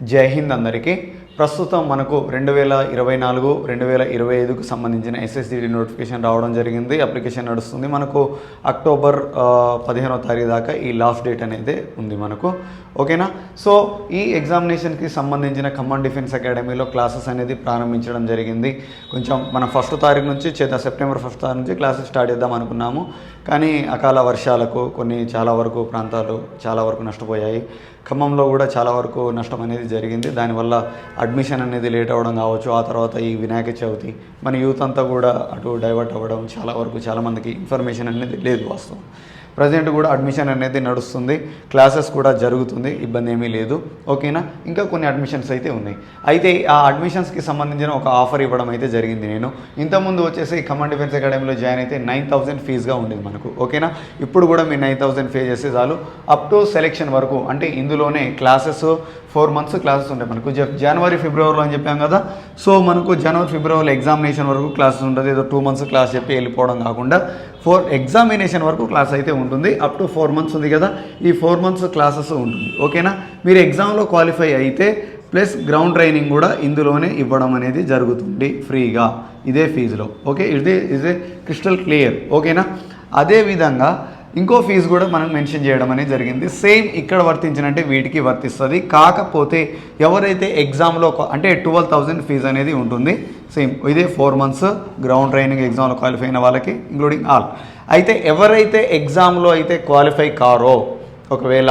జై హింద్ అందరికీ. ప్రస్తుతం మనకు రెండు వేల ఇరవై నాలుగు రెండు వేల ఇరవై ఐదుకు సంబంధించిన ఎస్ఎస్సిడి నోటిఫికేషన్ రావడం జరిగింది. అప్లికేషన్ నడుస్తుంది. మనకు అక్టోబర్ పదిహేనో తారీఖు దాకా ఈ లాస్ట్ డేట్ అనేది ఉంది మనకు. ఓకేనా? సో ఈ ఎగ్జామినేషన్కి సంబంధించిన ఖమ్మం డిఫెన్స్ అకాడమీలో క్లాసెస్ అనేది ప్రారంభించడం జరిగింది. కొంచెం మన ఫస్ట్ తారీఖు నుంచి చేద్దాం సెప్టెంబర్ ఫస్ట్ తారీఖు నుంచి క్లాసెస్ స్టార్ట్ చేద్దాం అనుకున్నాము. కానీ అకాల వర్షాలకు కొన్ని చాలా వరకు ప్రాంతాలు చాలా వరకు నష్టపోయాయి. ఖమ్మంలో కూడా చాలా వరకు నష్టం అనేది జరిగింది. దానివల్ల అడ్మిషన్ అనేది లేట్ అవ్వడం కావచ్చు ఆ తర్వాత ఈ వినాయక చవితి మన యూత్ అంతా కూడా అటు డైవర్ట్ అవ్వడం చాలా వరకు చాలామందికి ఇన్ఫర్మేషన్ అనేది లేదు వాస్తవం. ప్రజెంట్ కూడా అడ్మిషన్ అనేది నడుస్తుంది. క్లాసెస్ కూడా జరుగుతుంది. ఇబ్బంది ఏమీ లేదు. ఓకేనా? ఇంకా కొన్ని అడ్మిషన్స్ అయితే ఉన్నాయి. అయితే ఆ అడ్మిషన్స్కి సంబంధించిన ఒక ఆఫర్ ఇవ్వడం అయితే జరిగింది నేను. ఇంతకుముందు వచ్చేసి కమాండ్ డిఫెన్స్ అకాడమీలో జాయిన్ అయితే నైన్ థౌసండ్ ఫీజుగా ఉండేది మనకు. ఓకేనా? ఇప్పుడు కూడా మీరు నైన్ థౌసండ్ పే చేస్తే చాలు. అప్ టు సెలెక్షన్ వరకు అంటే ఇందులోనే క్లాసెస్ ఫోర్ మంత్స్ క్లాసెస్ ఉంటాయి మనకు. జ- జనవరి ఫిబ్రవరిలో అని చెప్పాం కదా. సో మనకు జనవరి ఫిబ్రవరిలో ఎగ్జామినేషన్ వరకు క్లాసెస్ ఉంటుంది. ఏదో టూ మంత్స్ క్లాస్ చెప్పి వెళ్ళిపోవడం కాకుండా ఫోర్ ఎగ్జామినేషన్ వరకు క్లాస్ అయితే ఉంటుంది. అప్ టు ఫోర్ మంత్స్ ఉంది కదా ఈ ఫోర్ మంత్స్ క్లాసెస్ ఉంటుంది. ఓకేనా? మీరు ఎగ్జామ్లో క్వాలిఫై అయితే ప్లస్ గ్రౌండ్ ట్రైనింగ్ కూడా ఇందులోనే ఇవ్వడం అనేది జరుగుతుంది ఫ్రీగా. ఇదే ఫీజులో. ఓకే? ఇదే ఇదే క్రిస్టల్ క్లియర్. ఓకేనా? అదేవిధంగా ఇంకో ఫీజు కూడా మనం మెన్షన్ చేయడం అనేది జరిగింది. సేమ్ ఇక్కడ వర్తించినట్టే వీటికి వర్తిస్తుంది. కాకపోతే ఎవరైతే ఎగ్జామ్లో అంటే ట్వెల్వ్ థౌజండ్ ఫీజు అనేది ఉంటుంది. సేమ్ ఇదే ఫోర్ మంత్స్ గ్రౌండ్ ట్రైనింగ్ ఎగ్జామ్లో క్వాలిఫై అయిన వాళ్ళకి ఇంక్లూడింగ్ ఆల్ అయితే ఎవరైతే ఎగ్జామ్లో అయితే క్వాలిఫై కారో ఒకవేళ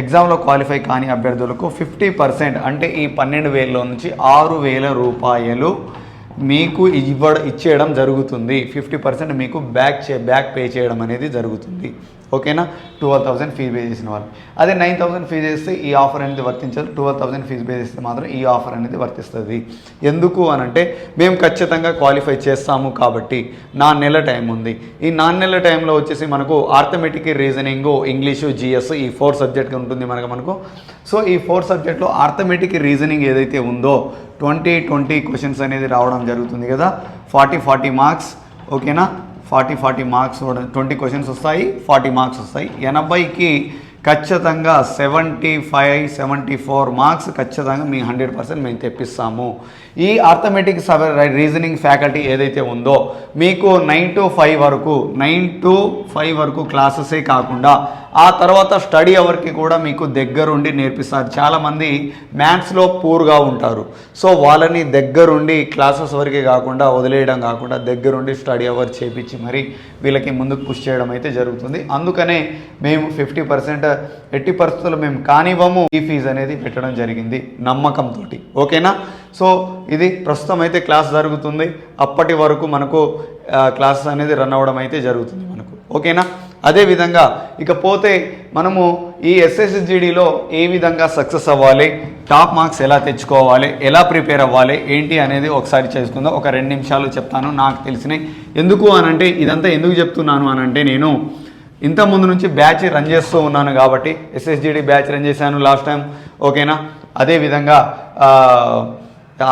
ఎగ్జామ్లో క్వాలిఫై కాని అభ్యర్థులకు ఫిఫ్టీ పర్సెంట్ అంటే ఈ పన్నెండు వేలలో నుంచి ఆరు వేల రూపాయలు మీకు ఇవ్వడం ఇచ్చేయడం జరుగుతుంది. ఫిఫ్టీ పర్సెంట్ మీకు బ్యాక్ చే బ్యాక్ పే చేయడం అనేది జరుగుతుంది. ఓకేనా? ట్వెల్వ్ థౌసండ్ ఫీజు పే చేసిన వాళ్ళు. అదే నైన్ థౌసండ్ ఫీజు చేస్తే ఈ ఆఫర్ అనేది వర్తించదు. ట్వెల్వ్ థౌసండ్ ఫీజు పే చేస్తే మాత్రం ఈ ఆఫర్ అనేది వర్తిస్తుంది. ఎందుకు అని అంటే మేము ఖచ్చితంగా క్వాలిఫై చేస్తాము కాబట్టి నా నెల టైం ఉంది. ఈ నా నెల టైంలో వచ్చేసి మనకు arithmetic reasoning English G S four subject ఉంటుంది మనకు మనకు. సో ఈ ఫోర్ సబ్జెక్ట్లో ఆర్థమెటిక్ రీజనింగ్ ఏదైతే ఉందో ట్వంటీ ట్వంటీ క్వశ్చన్స్ అనేది రావడం జరుగుతుంది కదా? ఫార్టీ ఫార్టీ మార్క్స్ ఓకేనా? Forty forty marks twenty questions వస్తాయి ఫార్టీ మార్క్స్ వస్తాయి. ఎనభైకి ఖచ్చితంగా seventy five seventy four marks ఖచ్చితంగా మీ హండ్రెడ్ పర్సెంట్ మేము తెప్పిస్తాము. ఈ ఆర్థమెటిక్ రీజనింగ్ ఫ్యాకల్టీ ఏదైతే ఉందో మీకు నైన్ టు ఫైవ్ వరకు నైన్ టు ఫైవ్ వరకు క్లాసెసే కాకుండా ఆ తర్వాత స్టడీ అవర్కి కూడా మీకు దగ్గరుండి నేర్పిస్తారు. చాలామంది మ్యాథ్స్లో పూర్గా ఉంటారు. సో వాళ్ళని దగ్గరుండి క్లాసెస్ వరకే కాకుండా వదిలేయడం కాకుండా దగ్గరుండి స్టడీ అవర్ చేపించి మరి వీళ్ళకి ముందుకు పుష్ చేయడం అయితే జరుగుతుంది. అందుకనే మేము ఫిఫ్టీ పర్సెంట్ ఎట్టి పరిస్థితుల్లో మేము కానివ్వము. ఈ ఫీజు అనేది పెట్టడం జరిగింది నమ్మకంతో ఓకేనా? సో ఇది ప్రస్తుతం అయితే క్లాస్ జరుగుతుంది. అప్పటి వరకు మనకు క్లాసెస్ అనేది రన్ అవ్వడం అయితే జరుగుతుంది మనకు. ఓకేనా? అదేవిధంగా ఇకపోతే మనము ఈ ఎస్ఎస్జిడిలో ఏ విధంగా సక్సెస్ అవ్వాలి టాప్ మార్క్స్ ఎలా తెచ్చుకోవాలి ఎలా ప్రిపేర్ అవ్వాలి ఏంటి అనేది ఒకసారి చేసుకుందాం. ఒక రెండు నిమిషాలు చెప్తాను నాకు తెలిసినవి. ఎందుకు అనంటే ఇదంతా ఎందుకు చెప్తున్నాను అనంటే నేను ఇంతకుముందు నుంచి బ్యాచ్ రన్ చేస్తూ ఉన్నాను కాబట్టి ఎస్ఎస్జిడి బ్యాచ్ రన్ చేశాను లాస్ట్ టైం ఓకేనా? అదేవిధంగా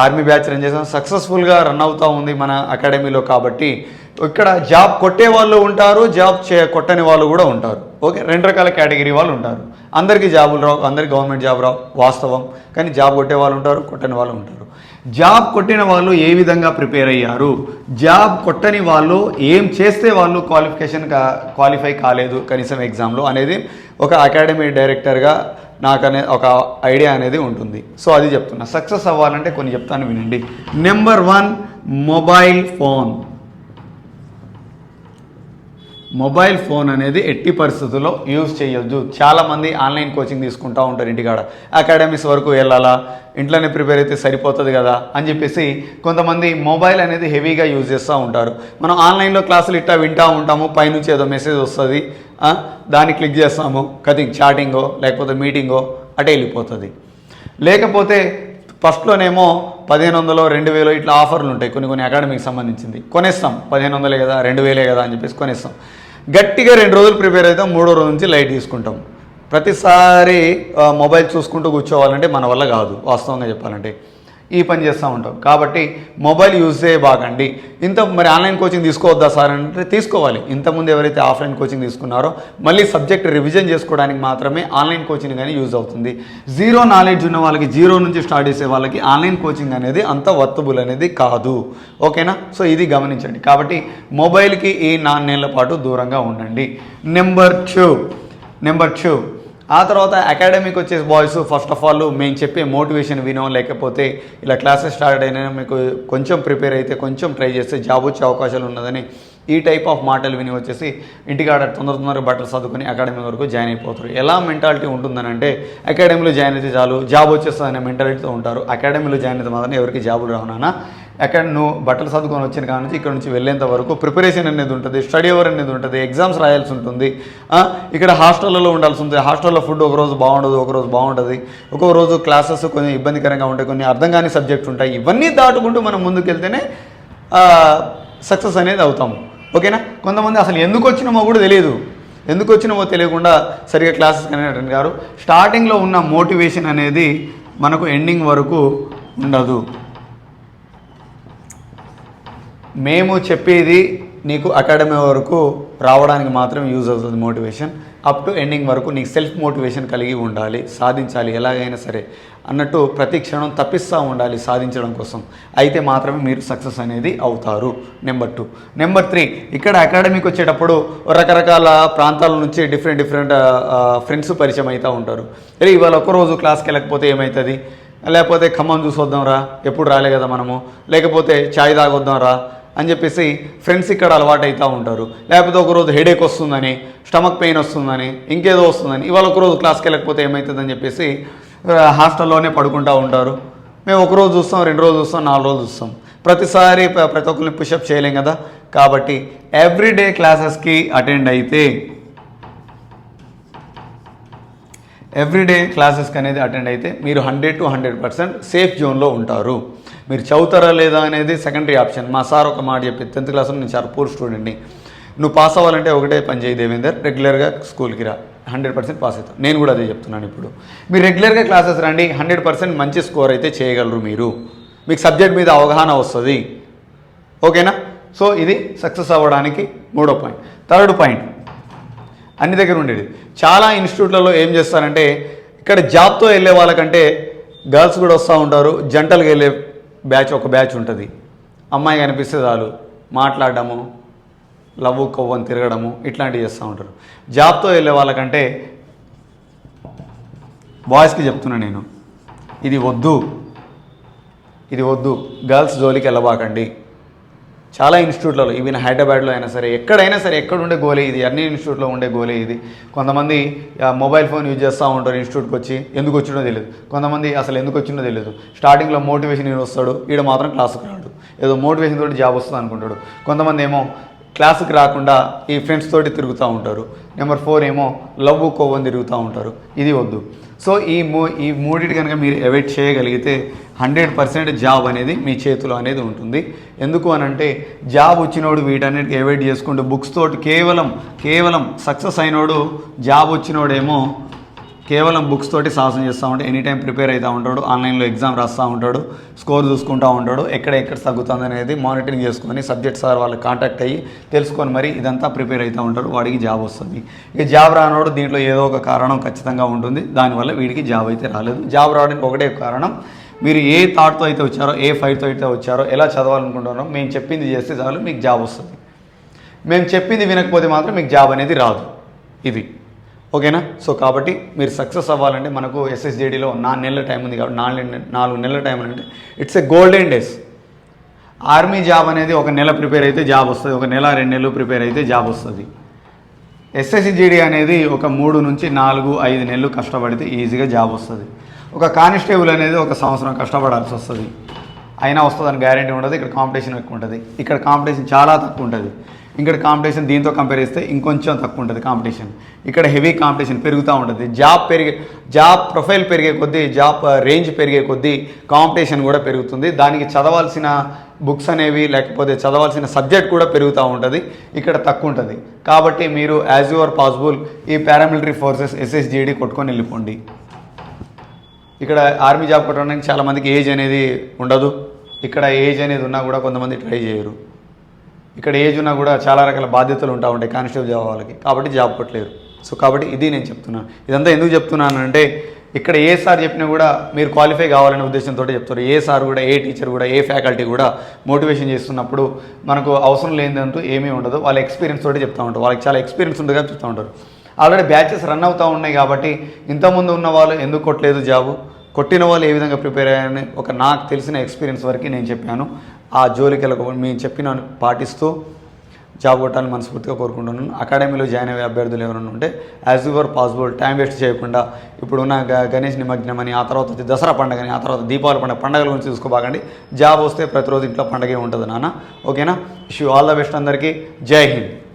ఆర్మీ బ్యాచ్ రన్ చేసాం. సక్సెస్ఫుల్గా రన్ అవుతూ ఉంది మన అకాడమీలో కాబట్టి ఇక్కడ జాబ్ కొట్టే వాళ్ళు ఉంటారు జాబ్ చే కొట్టని వాళ్ళు కూడా ఉంటారు. ఓకే రెండు రకాల కేటగిరీ వాళ్ళు ఉంటారు. అందరికీ జాబులు రావు అందరికీ గవర్నమెంట్ జాబ్ రావు వాస్తవం. కానీ జాబ్ కొట్టే వాళ్ళు ఉంటారు కొట్టని వాళ్ళు ఉంటారు. జాబ్ కొట్టిన వాళ్ళు ఏ విధంగా ప్రిపేర్ అయ్యారు? జాబ్ కొట్టని వాళ్ళు ఏం చేస్తే వాళ్ళు క్వాలిఫికేషన్ కా క్వాలిఫై కాలేదు కనీసం ఎగ్జామ్లో అనేది ఒక అకాడమీ డైరెక్టర్గా నాకు అనే ఒక ఐడియా అనేది ఉంటుంది. సో అది చెప్తున్నా. సక్సెస్ అవ్వాలంటే కొన్ని చెప్తాను వినండి. Number one mobile phone. Mobile phone అనేది ఎట్టి పరిస్థితుల్లో యూజ్ చేయొద్దు. చాలామంది ఆన్లైన్ కోచింగ్ తీసుకుంటూ ఉంటారు ఇంటికాడ. అకాడమీస్ వరకు వెళ్ళాలా ఇంట్లోనే ప్రిపేర్ అయితే సరిపోతుంది కదా అని చెప్పేసి కొంతమంది మొబైల్ అనేది హెవీగా యూజ్ చేస్తూ ఉంటారు. మనం ఆన్లైన్లో క్లాసులు ఇట్టా వింటూ ఉంటాము పైనుంచి ఏదో మెసేజ్ వస్తుంది దాన్ని క్లిక్ చేస్తాము కథింగ్ చాటింగో లేకపోతే మీటింగో అటే వెళ్ళిపోతుంది. లేకపోతే ఫస్ట్లోనేమో పదిహేను వందలు రెండు వేలు ఇట్లా ఆఫర్లు ఉంటాయి కొన్ని కొన్ని అకాడమీకి సంబంధించింది. కొనేస్తాం పదిహేను వందలే కదా రెండు వేలే కదా అని చెప్పేసి కొనేస్తాం. గట్టిగా రెండు రోజులు ప్రిపేర్ అవుతాం మూడో రోజు నుంచి లైట్ తీసుకుంటాం. ప్రతిసారి మొబైల్ చూసుకుంటూ కూర్చోవాలంటే మన వల్ల కాదు వాస్తవంగా చెప్పాలంటే. ఈ పని చేస్తూ ఉంటాం. కాబట్టి మొబైల్ యూజ్ చేయబాకండి ఇంత మరి ఆన్లైన్ కోచింగ్ తీసుకోవద్దా సార్ అంటే తీసుకోవాలి. ఇంతకుముందు ఎవరైతే ఆఫ్లైన్ కోచింగ్ తీసుకున్నారో మళ్ళీ సబ్జెక్ట్ రివిజన్ చేసుకోవడానికి మాత్రమే ఆన్లైన్ కోచింగ్ కానీ యూజ్ అవుతుంది. జీరో నాలెడ్జ్ ఉన్న వాళ్ళకి జీరో నుంచి స్టార్ట్ చేసే వాళ్ళకి ఆన్లైన్ కోచింగ్ అనేది అంత వర్తబుల్ అనేది కాదు. ఓకేనా? సో ఇది గమనించండి. కాబట్టి మొబైల్కి ఈ నాన్నేళ్ళ పాటు దూరంగా ఉండండి. Number two. Number two. ఆ తర్వాత అకాడమిక్ వచ్చేసి బాయ్స్ ఫస్ట్ ఆఫ్ ఆల్ మేము చెప్పే మోటివేషన్ వినో లేకపోతే ఇలా క్లాసెస్ స్టార్ట్ అయినా మీకు కొంచెం ప్రిపేర్ అయితే కొంచెం ట్రై చేస్తే జాబ్ వచ్చే అవకాశాలు ఉన్నదని ఈ టైప్ ఆఫ్ మాటలు విని వచ్చేసి ఇంటికాడ తొందర తొందరగా బట్టలు చదువుకొని అకాడమీ వరకు జాయిన్ అయిపోతారు. ఎలా మెంటాలిటీ ఉంటుందని అంటే అకాడమీలో జాయిన్ అయితే చాలు జాబ్ వచ్చేస్తుందనే మెంటాలిటీతో ఉంటారు. అకాడమీలో జాయిన్ అయితే మాత్రం ఎవరికి జాబులు రావునా ఎక్కడ నువ్వు బట్టలు చదువుకొని వచ్చిన కాడ నుంచి ఇక్కడ నుంచి వెళ్ళేంత వరకు ప్రిపరేషన్ అనేది ఉంటుంది స్టడీ అవర్ అనేది ఉంటుంది ఎగ్జామ్స్ రాయాల్సి ఉంటుంది ఇక్కడ హాస్టల్లో ఉండాల్సి ఉంటుంది. హాస్టల్లో ఫుడ్ ఒక రోజు బాగుండదు ఒక రోజు బాగుంటుంది ఒక్కొక్క రోజు క్లాసెస్ కొంచెం ఇబ్బందికరంగా ఉంటాయి కొన్ని అర్థం కాని సబ్జెక్ట్స్ ఉంటాయి. ఇవన్నీ దాటుకుంటూ మనం ముందుకెళ్తేనే సక్సెస్ అనేది అవుతాము. ఓకేనా? కొంతమంది అసలు ఎందుకు వచ్చినామో కూడా తెలియదు. ఎందుకు వచ్చినామో తెలియకుండా సరిగా క్లాసెస్ కానీ అటెండ్ గారు స్టార్టింగ్లో ఉన్న మోటివేషన్ అనేది మనకు ఎండింగ్ వరకు ఉండదు. మేము చెప్పేది నీకు అకాడమీ వరకు రావడానికి మాత్రం యూజ్ అవుతుంది మోటివేషన్. అప్ టు ఎండింగ్ వరకు నీకు సెల్ఫ్ మోటివేషన్ కలిగి ఉండాలి సాధించాలి ఎలాగైనా సరే అన్నట్టు ప్రతి క్షణం తప్పిస్తూ ఉండాలి సాధించడం కోసం. అయితే మాత్రమే మీరు సక్సెస్ అనేది అవుతారు. Number two. నెంబర్ త్రీ ఇక్కడ అకాడమీకి వచ్చేటప్పుడు రకరకాల ప్రాంతాల నుంచి డిఫరెంట్ డిఫరెంట్ ఫ్రెండ్స్ పరిచయం అవుతూ ఉంటారు. అరే ఇవాళ ఒక్కరోజు క్లాస్కి వెళ్ళకపోతే ఏమవుతుంది లేకపోతే ఖమ్మం చూసొద్దాం రా ఎప్పుడు రాలే కదా మనము? లేకపోతే ఛాయ్ తాగొద్దాం రా అని చెప్పేసి ఫ్రెండ్స్ ఇక్కడ అలవాటు అవుతూ ఉంటారు. లేకపోతే ఒకరోజు హెడేక్ వస్తుందని స్టమక్ పెయిన్ వస్తుందని ఇంకేదో వస్తుందని ఇవాళ ఒకరోజు క్లాస్కి వెళ్ళకపోతే ఏమవుతుందని చెప్పేసి హాస్టల్లోనే పడుకుంటూ ఉంటారు. మేము ఒక రోజు చూస్తాం రెండు రోజులు చూస్తాం నాలుగు రోజులు చూస్తాం. ప్రతిసారి ప్రతి ఒక్కరిని పుషప్ చేయలేం కదా. కాబట్టి ఎవ్రీడే క్లాసెస్కి అటెండ్ అయితే ఎవ్రీడే క్లాసెస్కి అనేది అటెండ్ అయితే మీరు hundred to hundred percent safe జోన్లో ఉంటారు. మీరు చదువుతారా లేదా అనేది సెకండరీ ఆప్షన్ మా సార్ ఒక మాట చెప్పి టెన్త్ క్లాస్లో నేను చాలా పూర్ స్టూడెంట్ని నువ్వు పాస్ అవ్వాలంటే ఒకటే పని చేయి దేవేందర్ రెగ్యులర్గా స్కూల్కి రా. హండ్రెడ్ పర్సెంట్ పాస్ అవుతావు. నేను కూడా అదే చెప్తున్నాను ఇప్పుడు. మీరు రెగ్యులర్గా క్లాసెస్ రండి హండ్రెడ్ పర్సెంట్ మంచి స్కోర్ అయితే చేయగలరు మీరు. మీకు సబ్జెక్ట్ మీద అవగాహన వస్తుంది. ఓకేనా సో ఇది సక్సెస్ అవ్వడానికి మూడో పాయింట్ థర్డ్ పాయింట్ అన్ని దగ్గర ఉండేది. చాలా ఇన్స్టిట్యూట్లలో ఏం చేస్తారంటే ఇక్కడ జాబ్తో వెళ్ళే వాళ్ళకంటే గర్ల్స్ కూడా వస్తూ ఉంటారు. జంటలుగా వెళ్ళే బ్యాచ్ ఒక బ్యాచ్ ఉంటుంది. అమ్మాయి కనిపిస్తే చాలు మాట్లాడడము లవ్వు కొవ్వని తిరగడము ఇట్లాంటివి చేస్తూ ఉంటారు. జాబ్తో వెళ్ళే వాళ్ళకంటే బాయ్స్కి చెప్తున్నా నేను. ఇది వద్దు. ఇది వద్దు. గర్ల్స్ జోలికి వెళ్ళబాకండి. చాలా ఇన్స్టిట్యూట్లలో ఈవెన్ హైదరాబాద్లో అయినా సరే ఎక్కడైనా సరే ఎక్కడ ఉండే గోలే ఇది అన్ని ఇన్స్టిట్యూట్లో ఉండే గోలే ఇది. కొంతమంది మొబైల్ ఫోన్ యూజ్ చేస్తూ ఉంటారు ఇన్స్టిట్యూట్కి వచ్చి ఎందుకు వచ్చినో తెలియదు కొంతమంది అసలు ఎందుకు వచ్చినో తెలియదు స్టార్టింగ్లో మోటివేషన్ ఈయన వస్తాడు ఈడ మాత్రం క్లాస్కి రాడు. ఏదో మోటివేషన్ తోటి జాబ్ వస్తుంది అనుకుంటాడు. కొంతమంది ఏమో క్లాస్కి రాకుండా ఈ ఫ్రెండ్స్ తోటి తిరుగుతూ ఉంటారు. నెంబర్ ఫోర్ ఏమో లవ్ కోవని తిరుగుతూ ఉంటారు. ఇది వద్దు. సో ఈ మూ ఈ మూడింటి కనుక మీరు అవాయిడ్ చేయగలిగితే హండ్రెడ్ పర్సెంట్ జాబ్ అనేది మీ చేతిలో అనేది ఉంటుంది. ఎందుకు అని అంటే జాబ్ వచ్చినోడు వీటన్నిటికి అవాయిడ్ చేసుకుంటూ బుక్స్ తోటి కేవలం కేవలం సక్సెస్ అయినోడు జాబ్ వచ్చినోడేమో కేవలం బుక్స్ తోటి సాహసం చేస్తూ ఉంటాడు. ఎనీ టైం ప్రిపేర్ అవుతూ ఉంటాడు. ఆన్లైన్లో ఎగ్జామ్ రాస్తూ ఉంటాడు. స్కోర్ చూసుకుంటూ ఉంటాడు. ఎక్కడ ఎక్కడ తగ్గుతుంది అనేది మానిటరింగ్ చేసుకుని సబ్జెక్ట్ సార్ వాళ్ళు కాంటాక్ట్ అయ్యి తెలుసుకొని మరి ఇదంతా ప్రిపేర్ అవుతూ ఉంటాడు. వాడికి జాబ్ వస్తుంది. ఇక జాబ్ రానోడు దీంట్లో ఏదో ఒక కారణం ఖచ్చితంగా ఉంటుంది. దానివల్ల వీడికి జాబ్ అయితే రాలేదు. జాబ్ రావడానికి ఒకటే కారణం మీరు ఏ థాట్తో అయితే వచ్చారో ఏ ఫైట్తో అయితే వచ్చారో ఎలా చదవాలనుకుంటున్నారో మేము చెప్పింది చేస్తే చాలు మీకు జాబ్ వస్తుంది. మేము చెప్పింది వినకపోతే మాత్రం మీకు జాబ్ అనేది రాదు. ఇది. ఓకేనా? సో కాబట్టి మీరు సక్సెస్ అవ్వాలంటే మనకు ఎస్ఎస్జేడీలో నాలుగు నెలల టైం ఉంది కాబట్టి నాలుగు నాలుగు నెలల టైం అంటే it's a golden days army job అనేది ఒక నెల ప్రిపేర్ అయితే జాబ్ వస్తుంది ఒక నెల రెండు నెలలు ప్రిపేర్ అయితే జాబ్ వస్తుంది. ఎస్ఎస్సిజీడీ అనేది ఒక మూడు నుంచి నాలుగు ఐదు నెలలు కష్టపడితే ఈజీగా జాబ్ వస్తుంది. ఒక కానిస్టేబుల్ అనేది ఒక సంవత్సరం కష్టపడాల్సి వస్తుంది. అయినా వస్తుందని గ్యారంటీ ఉండదు ఇక్కడ కాంపిటీషన్ ఎక్కువ ఉంటుంది. ఇక్కడ కాంపిటీషన్ చాలా తక్కువ ఉంటుంది. ఇక్కడ కాంపిటీషన్ దీంతో కంపేర్ చేస్తే ఇంకొంచెం తక్కువ ఉంటుంది కాంపిటీషన్ ఇక్కడ హెవీ కాంపిటీషన్ పెరుగుతూ ఉంటుంది. జాబ్ పెరిగే జాబ్ ప్రొఫైల్ పెరిగే కొద్దీ జాబ్ రేంజ్ uh, పెరిగే కొద్దీ కాంపిటీషన్ కూడా పెరుగుతుంది. దానికి చదవాల్సిన బుక్స్ అనేవి లేకపోతే చదవాల్సిన సబ్జెక్ట్ కూడా పెరుగుతూ ఉంటుంది. ఇక్కడ తక్కువ ఉంటుంది. కాబట్టి మీరు యాజ్ యువర్ పాసిబుల్ ఈ పారామిలిటరీ ఫోర్సెస్ ఎస్ఎస్జిడి కొట్టుకొని వెళ్ళిపోండి. ఇక్కడ ఆర్మీ జాబ్ కొట్టడానికి చాలామందికి ఏజ్ అనేది ఉండదు. ఇక్కడ ఏజ్ అనేది ఉన్నా కూడా కొంతమంది ట్రై చేయరు. ఇక్కడ ఏజ్ ఉన్నా కూడా చాలా రకాల బాధ్యతలు ఉంటా ఉంటాయి కానిస్టేబుల్ జాబ్ వాళ్ళకి. కాబట్టి జాబ్ కొట్టలేరు. సో కాబట్టి ఇది నేను చెప్తున్నాను ఇదంతా ఎందుకు చెప్తున్నాను అంటే ఇక్కడ ఏ సార్ చెప్పినా కూడా మీరు క్వాలిఫై కావాలనే ఉద్దేశంతో చెప్తారు. ఏ సార్ కూడా ఏ టీచర్ కూడా ఏ ఫ్యాకల్టీ కూడా మోటివేషన్ చేస్తున్నప్పుడు మనకు అవసరం లేదంటూ ఏమీ ఉండదు. వాళ్ళ ఎక్స్పీరియన్స్ తోటి చెప్తా ఉంటారు. వాళ్ళకి చాలా ఎక్స్పీరియన్స్ ఉంటుంది కాబట్టి చెప్తూ ఉంటారు. ఆల్రెడీ బ్యాచెస్ రన్ అవుతూ ఉన్నాయి కాబట్టి ఇంతకుముందు ఉన్న వాళ్ళు ఎందుకు కొట్టలేదు జాబు? కొట్టిన వాళ్ళు ఏ విధంగా ప్రిపేర్ అయ్యారని ఒక నాకు తెలిసిన ఎక్స్పీరియన్స్ వరకు నేను చెప్పాను. ఆ జోలికలకు మేము చెప్పిన పాటిస్తూ జాబ్ కొట్టాలని మనస్ఫూర్తిగా కోరుకుంటున్నాను. అకాడమీలో జాయిన్ అయ్యే అభ్యర్థులు ఎవరైనా ఉంటే as your possible time waste చేయకుండా ఇప్పుడున్న గ- గణేష్ నిమగ్నం అని ఆ తర్వాత వచ్చి దసరా పండుగ అని ఆ తర్వాత దీపావళి పండుగ పండుగల గురించి చూసుకోబాకండి. జాబ్ వస్తే ప్రతిరోజు ఇంట్లో పండగే ఉంటుంది నాన్న. ఓకేనా? ఇష్యూ ఆల్ ద బెస్ట్ అందరికీ. జై హింద్.